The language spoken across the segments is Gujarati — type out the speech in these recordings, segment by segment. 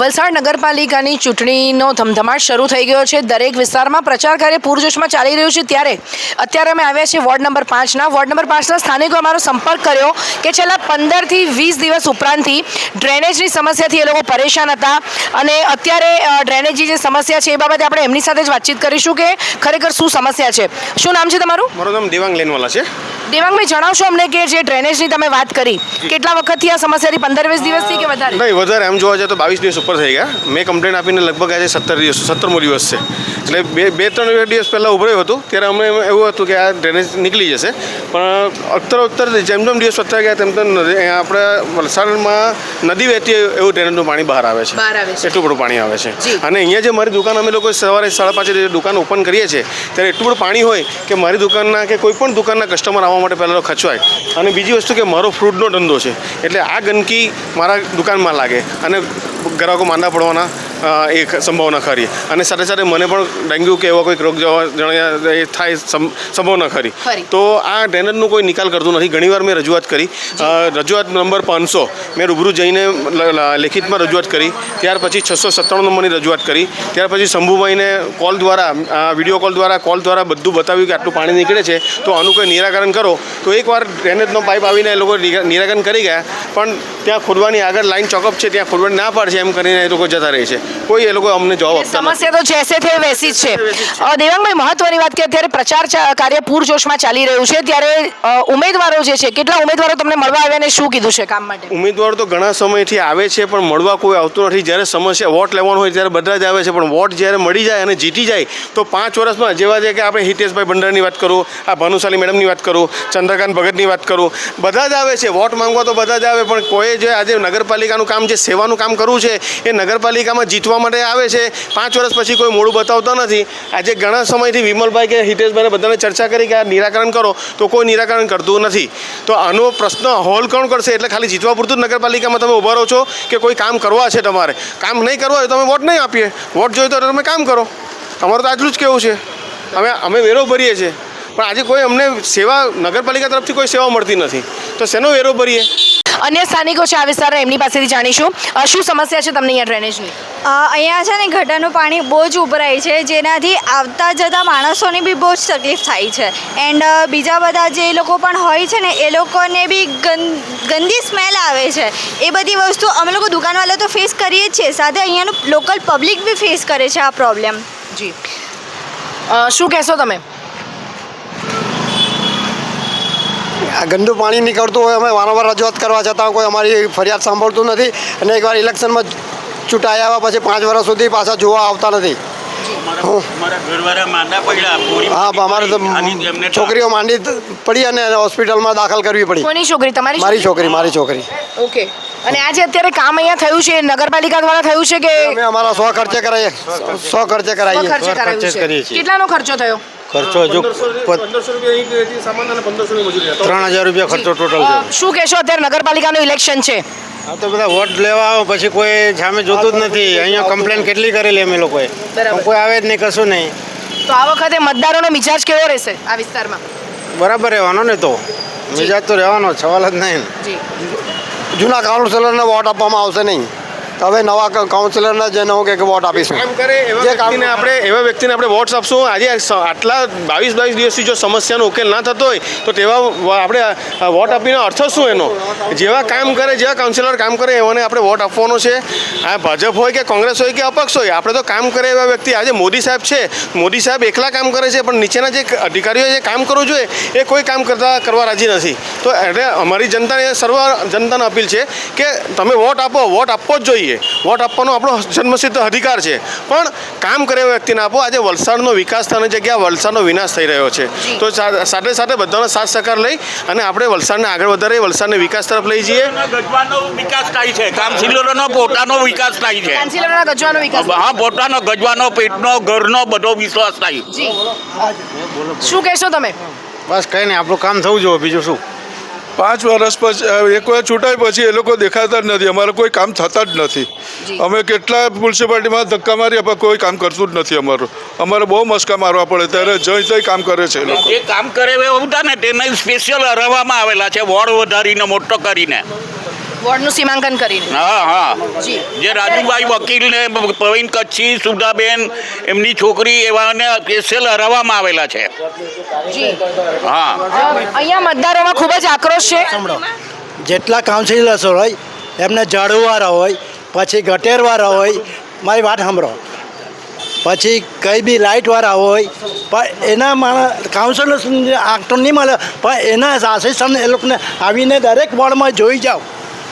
વલસાડ નગરપાલિકાની ચૂંટણીનો ધમધમાટ શરૂ થઈ ગયો છે. દરેક વિસ્તારમાં પ્રચાર કાર્ય પૂરજોશમાં ચાલી રહ્યું છે. ત્યારે અત્યારે અમે આવ્યા છીએ વોર્ડ નંબર પાંચના વોર્ડ નંબર પાંચના સ્થાનિકો અમારો સંપર્ક કર્યો કે છેલ્લા પંદરથી વીસ દિવસ ઉપરાંતથી ડ્રેનેજની સમસ્યાથી એ લોકો પરેશાન હતા. અને અત્યારે ડ્રેનેજની જે સમસ્યા છે એ બાબતે આપણે એમની સાથે જ વાતચીત કરીશું કે ખરેખર શું સમસ્યા છે. શું નામ છે તમારું? મારું નામ દેવાંગ લેનવાલા છે. દેવાંગભાઈ જણાવશો અમને કે જે ડ્રેનેજની તમે વાત કરી કેટલા વખતથી આ સમસ્યાથી પંદર વીસ દિવસથી કે વધારે? નહીં વધારે એમ જોવા જાય તો બાવીસ દિવસ ઉપર થઈ ગયા. મેં કમ્પ્લેન આપીને લગભગ આજે સત્તર દિવસ સત્તરમો દિવસ છે. એટલે બે બે ત્રણ દિવસ પહેલાં ઉભરાયું હતું ત્યારે અમે એવું હતું કે આ ડ્રેનેજ નીકળી જશે. પણ અત્તર ઉત્તર જેમ જેમ દિવસ વધતા ગયા તેમ તેમ આપણે વલસાડમાં નદી વહેતી એવું ડ્રેનેજનું પાણી બહાર આવે છે. એટલું બધું પાણી આવે છે. અને અહીંયા જે મારી દુકાન અમે લોકો સવારે સાડા પાંચે દુકાન ઓપન કરીએ છીએ ત્યારે એટલું બધું પાણી હોય કે મારી દુકાનના કે કોઈ પણ દુકાનના કસ્ટમર આવવા માટે પહેલાં ખર્ચવાય. અને બીજી વસ્તુ કે મારો ફ્રૂટનો ધંધો છે. એટલે આ ગંદકી મારા દુકાનમાં લાગે. અને ગ્રાહકો માંદા પડવાના એ સંભાવના ખરી. અને સાથે સાથે મને પણ ડેન્ગ્યુ કે એવા કોઈક રોગ જવા જણાવ્યા એ થાય સંભાવના ખરી. તો આ ડ્રેનેજનો કોઈ નિકાલ કરતું નથી. ઘણીવાર મેં રજૂઆત કરી. રજૂઆત નંબર પાંચસો. મેં રૂબરૂ જઈને લેખિતમાં રજૂઆત કરી. ત્યાર પછી છસો સત્તાણું નંબરની રજૂઆત કરી. ત્યાર પછી શંભુભાઈને કોલ દ્વારા વીડિયો કોલ દ્વારા કોલ દ્વારા બધું બતાવ્યું કે આટલું પાણી નીકળે છે. તો આનું કોઈ નિરાકરણ કરો. તો એકવાર ડ્રેનેજનો પાઇપ આવીને એ લોકો નિરાકરણ કરી ગયા. પણ ત્યાં ખોદવાની આગળ લાઈન ચોકઅપ છે. ત્યાં ખોદવાની ના પાડશે એમ કરીને એ લોકો જતા રહે છે. કોઈ એ લોકો અમને જવાબ આપતા સમસ્યા તો જેસે થે વેસી જ છે. દેવાંગભાઈ મહત્વની વાત કે અત્યારે પ્રચાર કાર્ય પૂરજોશમાં ચાલી રહ્યું છે ત્યારે ઉમેદવારો જે છે કેટલા ઉમેદવારો તમને મળવા આવ્યા અને શું કીધું છે કામ માટે? ઉમેદવાર તો ઘણા સમયથી આવે છે પણ મળવા કોઈ આવતું નથી. જ્યારે સમસ્યા વોટ લેવાનો હોય ત્યારે બધા જ આવે છે પણ વોટ જ્યારે મળી જાય અને જીતી જાય તો પાંચ વર્ષમાં જેવા છે કે આપણે હિતેશભાઈ ભંડારની વાત કરું આ ભાનુશાલી મેડમની વાત કરું ચંદ્રકાંત ભગતની વાત કરું બધા જ આવે છે. વોટ માંગવા તો બધા જ આવે પણ કોઈ જે આજે નગરપાલિકાનું કામ જે સેવાનું કામ કરવું છે એ નગરપાલિકામાં જીતવા માટે આવે છે. પાંચ વર્ષ પછી કોઈ મોડું બતાવતા નથી. આજે ઘણા સમયથી વિમલભાઈ કે હિતેશભાઈને બધાને ચર્ચા કરી કે આ નિરાકરણ કરો, તો કોઈ નિરાકરણ કરતું નથી. તો આનો પ્રશ્ન હોલ કોણ કરશે? એટલે ખાલી જીતવા પૂરતું નગરપાલિકામાં તમે ઊભા રહો છો કે કોઈ કામ કરવા છે તમારે? કામ નહીં કરવા હોય તો અમે વોટ નહીં આપીએ. વોટ જોઈએ તો તમે કામ કરો. અમારું તો આટલું જ કેવું છે. અમે અમે વેરો ભરીએ છીએ. પણ આજે કોઈ અમને સેવા નગરપાલિકા તરફથી કોઈ સેવા મળતી નથી. તો શેનો વેરો ભરીએ? અન્ય સ્થાનિકો છે આ વિસ્તારના એમની પાસેથી જાણીશું. શું સમસ્યા છે તમને અહીંયા ડ્રેનેજની? અહીંયા છે ને ગટરનું પાણી બહુ જ ઉભરાય છે જેનાથી આવતા જતા માણસોને બી બહુ જ તકલીફ થાય છે. એન્ડ બીજા બધા જે લોકો પણ હોય છે ને એ લોકોને બી ગંદ ગંદી સ્મેલ આવે છે. એ બધી વસ્તુ અમે લોકો દુકાનવાળા તો ફેસ કરીએ જ છીએ સાથે અહીંયાનું લોકલ પબ્લિક બી ફેસ કરે છે આ પ્રોબ્લેમ જી. શું કહેશો તમે આ ગંદુ પાણી નીકળતું હોય અમે વારંવાર રજૂઆત કરવા છતાં કોઈ અમારી ફરિયાદ સાંભળતું નથી અને એકવાર ઇલેક્શનમાં ચૂંટાઈ આવ્યા પછી પાંચ વર્ષ સુધી પાછા જોવા આવતા નથી. હા અમારે તો છોકરીઓ માંડી પડી અને હોસ્પિટલમાં દાખલ કરવી પડી. કોની છોકરી? તમારી મારી છોકરી? મારી છોકરી. ઓકે. અને આજે અત્યારે કામ અહીંયા થયું છે નગરપાલિકા દ્વારા થયું છે કે અમે અમારા સો ખર્ચે કરાઈએ. સો ખર્ચે છીએ. કેટલાનો ખર્ચો થયો? ખર્ચો હજુ ત્રણ હજાર રૂપિયા ખર્ચો ટોટલ છે. શું કહેશો અત્યારે નગરપાલિકાનું ઇલેક્શન છે? આ તો બધા વોટ લેવા આવો પછી કોઈ સામે જોતું જ નથી. અહીંયા કમ્પ્લેન કેટલી કરેલી અમે લોકોએ? કોઈ આવે જ નહીં કશું નહીં. તો આ વખતે મતદારોનો મિજાજ કેવો રહેશે આ વિસ્તારમાં? બરાબર રહેવાનો ને તો. મિજાજ તો રહેવાનો સવાલ જ નહીં જી. જૂના કાઉન્સિલરને વોટ આપવામાં આવશે નહીં. હવે નવા કાઉન્સિલરના જઈને હું કે વોટ આપીશું. કામ કરે એવા જે કામ- વ્યક્તિને આપણે એવા વ્યક્તિને આપણે વોટ્સ આપશું. આજે આટલા બાવીસ બાવીસ દિવસથી જો સમસ્યાનો ઉકેલ ના થતો હોય તો તેવા આપણે વોટ આપીને અર્થ શું એનો? જેવા કામ કરે જેવા કાઉન્સિલર કામ કરે એવાને આપણે વોટ આપવાનો છે. આ ભાજપ હોય કે કોંગ્રેસ હોય કે અપક્ષ હોય આપણે તો કામ કરે એવા વ્યક્તિ. આજે મોદી સાહેબ છે. મોદી સાહેબ એકલા કામ કરે છે પણ નીચેના જે અધિકારીઓ જે કામ કરવું જોઈએ એ કોઈ કામ કરતા કરવા રાજી નથી. તો એટલે અમારી જનતાને સર્વ જનતાને અપીલ છે કે તમે વોટ આપો. વોટ આપવો જ જોઈએ. વોટ આપવાનો આપણો જન્મસિદ્ધ અધિકાર છે. પણ કામ કરે એવા વ્યક્તિને આપો આજે વલસાડનો વિકાસ થવાની જગ્યા વલસાડનો વિનાશ થઈ રહ્યો છે. તો સાથે સાથે બધાનો સાથ સહકાર લઈ અને આપણે વલસાડને આગળ વધારીએ વલસાડને વિકાસ તરફ લઈ જઈએ. ગજવાનો વિકાસ થાય છે. કામશીલોનો પોતાનો વિકાસ થાય છે. કાઉન્સિલરોના ગજવાનો વિકાસ હા પોતાનો ગજવાનો પેટનો ઘરનો બધો વિશ્વાસ થાય. શું કહેશો તમે? બસ કંઈ નહીં આપણું કામ થવું જોઈએ બીજું શું? પાંચ વર્ષ પછી એક વાર ચૂંટાય પછી એ લોકો દેખાતા જ નથી. અમારે કોઈ કામ થતા જ નથી. અમે કેટલા મ્યુનિસિપાલિટીમાં ધક્કા મારી પણ કોઈ કામ કરતું જ નથી અમારું. અમારે બહુ મસ્કા મારવા પડે. ત્યારે જઈ જઈ કામ કરે છે એ લોકો. જે કામ કરે એવું હતા ને તેને સ્પેશિયલ હરાવવામાં આવેલા છે વોર્ડ વધારીને મોટો કરીને. વોર્ડનું સીમાંકન કરીને. હા હા. જી. જે રાજુભાઈ વકીલ ને પ્રવીણ કચ્છી સુધાબેન એમની છોકરી એવાને કેસેલ હરાવવામાં આવેલા છે. જી. હા. અહીંયા મતદારોમાં ખૂબ જ આક્રોશ છે. જેટલા કાઉન્સિલર્સ હોય એમને ઝાડુવાળા હોય પછી ગટેરવાળા હોય મારી વાત સાંભળો. પછી કંઈ બી લાઇટવાળા હોય પણ એના માણસ કાઉન્સિલર્સ આંક તો નહીં મળે પણ એના આસિસ્ટન્ટ એ લોકોને આવીને દરેક વોર્ડમાં જોઈ જાઓ.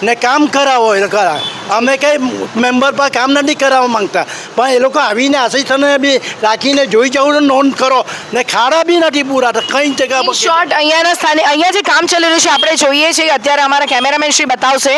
ને કામ કરાવો એ ખરા અમે કંઈ મેમ્બર પર કામ નથી કરાવવા માંગતા. પણ એ લોકો આવીને આસિસ્ટન્ટને બી રાખીને જોઈ જવું નોંધ કરો. ને ખાડા બી નથી પૂરા કઈ જગ્યા પર શોર્ટ અહીંયાના સ્થાને અહીંયા જે કામ ચાલી રહ્યું છે, આપણે જોઈએ છીએ, અત્યારે અમારા કેમેરામેન શ્રી બતાવશે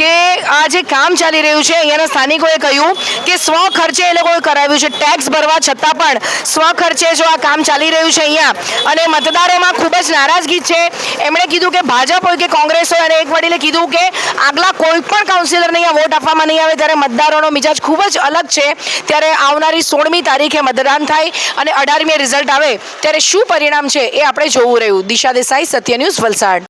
કે આ જે કામ ચાલી રહ્યું છે, અહીંયાના સ્થાનિકોએ કહ્યું કે સ્વ ખર્ચે એ લોકોએ કરાવ્યું છે ટેક્સ ભરવા છતાં પણ સ્વ ખર્ચે જો આ કામ ચાલી રહ્યું છે અહીંયા. અને મતદારોમાં ખૂબ જ નારાજગી છે. એમણે કીધું કે ભાજપ હોય કે કોંગ્રેસ હોય, અને એક વડીલે કીધું કે આગલા કોઈ પણ કાઉન્સિલરને અહીંયા વોટ આપવામાં નહીં આવે, ત્યારે મતદારોનો મિજાજ ખૂબ જ અલગ છે. ત્યારે આવનારી સોળમી તારીખે મતદાન થાય અને અઢારમીએ રિઝલ્ટ આવે. ત્યારે શું પરિણામ છે એ આપણે જોવું રહ્યું. દિશા દેસાઈ, સત્ય ન્યૂઝ વલસાડ.